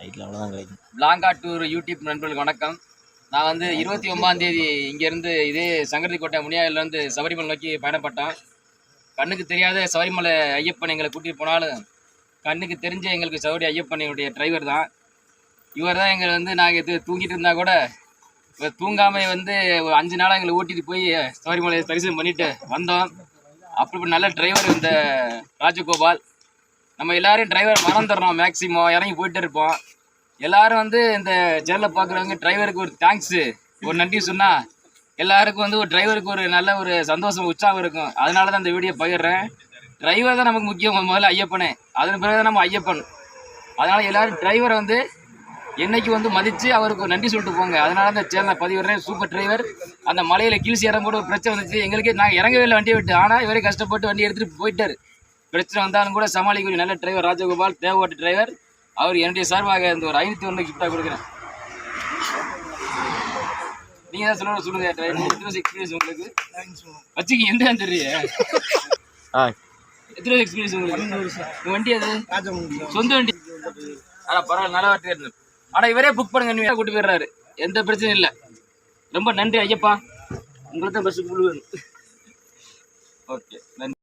நைட்டில் அவ்வளோதான் கிடைக்கும் பிளாங்கா டூர் யூடியூப் நண்பர்களுக்கு வணக்கம். நான் வந்து இருபத்தி ஒன்பதாம் தேதி இங்கேருந்து இதே சங்கரதிக்கோட்டை முனியாயிலேருந்து சபரிமலை நோக்கி பயணப்பட்டோம். கண்ணுக்கு தெரியாத சபரிமலை ஐயப்பன் எங்களை கூட்டிகிட்டு போனாலும் கண்ணுக்கு தெரிஞ்ச எங்களுக்கு சவுரி ஐயப்பனுடைய டிரைவர் தான். இவர் தான் எங்களை வந்து நாங்கள் இது தூங்கிட்டு இருந்தால் கூட இவர் தூங்காமல் வந்து ஒரு அஞ்சு நாளாக எங்களை ஓட்டிகிட்டு போய் சபரிமலை தரிசனம் பண்ணிட்டு வந்தோம். அப்படி நல்ல டிரைவர் இந்த ராஜகோபால். நம்ம எல்லாரும் டிரைவர் மறந்துடுறோம் மேக்ஸிமம் இறங்கி போயிட்டு இருப்போம். எல்லாரும் வந்து இந்த சேனலை பார்க்குறவங்க டிரைவருக்கு ஒரு தேங்க்ஸு ஒரு நன்றி சொன்னால் எல்லாருக்கும் வந்து ஒரு டிரைவருக்கு ஒரு நல்ல ஒரு சந்தோஷம் உற்சாகம் இருக்கும். அதனால தான் இந்த வீடியோ பகிர்றேன். டிரைவர் தான் நமக்கு முக்கியம். முதல்ல ஐயப்பனே. அதன் பிறகு தான் நம்ம ஐயப்பன். அதனால் எல்லாரும் டிரைவரை வந்து என்னைக்கு வந்து மதித்து அவருக்கு ஒரு நன்றி சொல்லிட்டு போங்க. அதனால தான் சேனலை பதிவிடுறேன். சூப்பர் டிரைவர் அந்த மலையில் கீழ்ச்சி இறங்கும்போது ஒரு பிரச்சனை வந்துச்சு. எங்களுக்கே நான் இறங்கவே இல்லை வண்டியை விட்டு. ஆனால் இவரே கஷ்டப்பட்டு வண்டி எடுத்துகிட்டு போயிட்டார். பிரச்சனை வந்தாலும் கூட சமாளிக்கக்கூடிய நல்ல டிரைவர் ராஜகோபால் தேவவாட்டு டிரைவர் அவர் என்னுடைய சார்பாக இந்த ஒரு ஐநூற்றி ஒன்று கிஃப்டாக கொடுக்குறேன். நீங்கள் தான் சொல்லுங்க சொல்லுங்க டிரைவர் எத்தனை எக்ஸ்பீரியன்ஸ் உங்களுக்கு? வச்சுக்க எந்த தெரியல ஆ. எத்தனை எக்ஸ்பீரியன்ஸ் உங்களுக்கு? உங்க வண்டி அது சொந்த வண்டி. ஆனால் பரவாயில்ல நல்ல வாட்டி இருந்து ஆனால் இவரே புக் பண்ணுங்க நீ கூட்டு போயிடுறாரு. எந்த பிரச்சனையும் இல்லை. ரொம்ப நன்றி ஐயப்பா. உங்களுக்கு தான் பஸ் வேணும். ஓகே நன்றி.